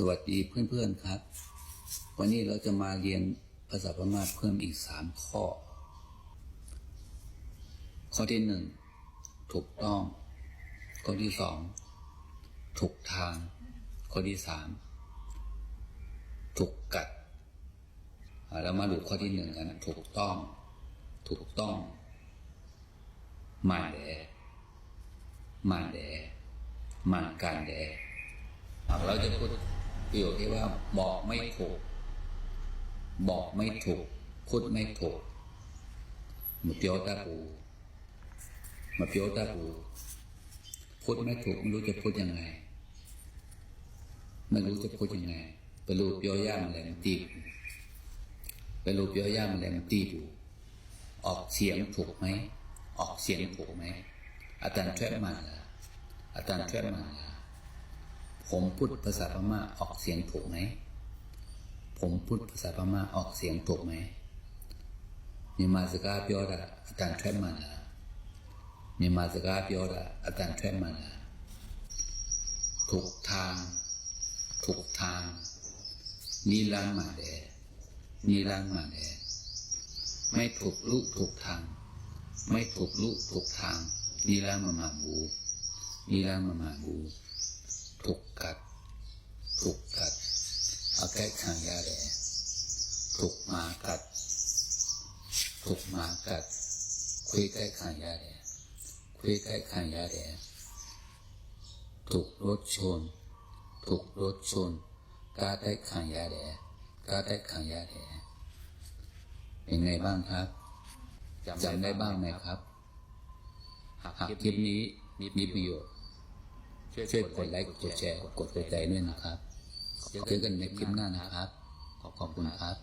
สวัสดีเพื่อนๆครับ วันนี้เราจะมาเรียนภาษาพม่าเพิ่มอีกสามข้อ ข้อที่หนึ่งถูกต้อง ข้อที่สองถูกทาง ข้อที่สามถูกกัดเรามาดูข้อที่หนึ่งกันถูกต้อง ถูกต้องมาแดมาแดมาการแดเราจะพูด ประโยคที่ว่าบอกไม่ถูก บอกไม่ถูกพูดไม่ถูกมาเปียวตาปูมาเปียวตาปูพูดไม่ถูกไม่รู้จะพูดยังไงไม่รู้จะพูดยังไงไปรู้เปียวย่ามันแรงตีปูไปรู้เปียวย่ามันแรงตีปูออกเสียงถูกไหมออกเสียงถูกไหมอาจารย์ช่วยมาละอาจารย์ช่วยมาละ ผมพูดภาษาพม่าออกเสียงถูกไหม ผมพูดภาษาพม่าออกเสียงถูกไหมมีมาสกาเปียวดาอาจารย์แทมันละมีมาสกาเปียวดาอาจารย์แทมันละถูกทาง ถูกทางนิรันมาแดนิรันมาแดไม่ถูกลุถูกทาง ไม่ถูกลุถูกทางนิรันมามาบูนิรันมามาบู ถูกกัด ถูกกัดเอาแก้ขังยาแดถูกหมากัด ถูกหมากัด คุยใกล้ขังยาแดคุยใกล้ขังยาแดถูกรถชน ถูกรถชนกาได้ขังยาแดกาได้ขังยาแดเป็นไงบ้างครับจำได้บ้างไหมครับ หากคลิปนี้มีประโยชน์ ช่วยกดไลค์กดแชร์กดหัวใจด้วยนะครับเจอกันในคลิปหน้านะครับ ขอบคุณครับ